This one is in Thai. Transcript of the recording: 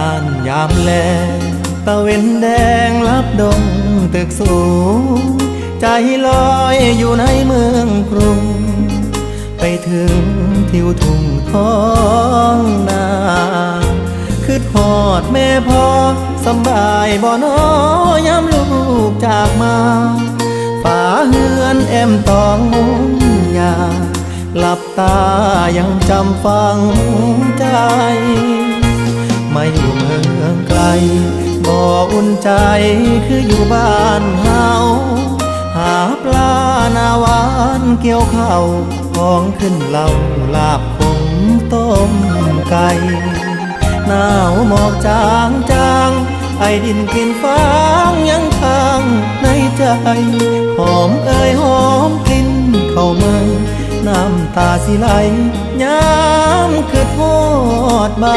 านยามแลตะเวนแดงลับดงตึกสูง ใจลอยอยู่ในเมืองกรุง ไปถึงทิวทุ่งท้องนาคือทอดแม่พ่อสบายบ่อนอยามลูกจากมาฝาเฮือนแอมตองมุงยาหลับตายังจำฟังใจ มาอยู่เมืองไกล บ่อุ่นใจคืออยู่บ้านเฮาหาปลาหนาวานเกี่ยวข้าวของขึ้นเหล่าลาบขมต้มไก่หนาวหมอกจางจางไอดินกินฟางยังค้างในใจหอมเอ่ยหอมกลิ่นเข้าเมืองน้ำตาสิไหลย้ำคือทอดบา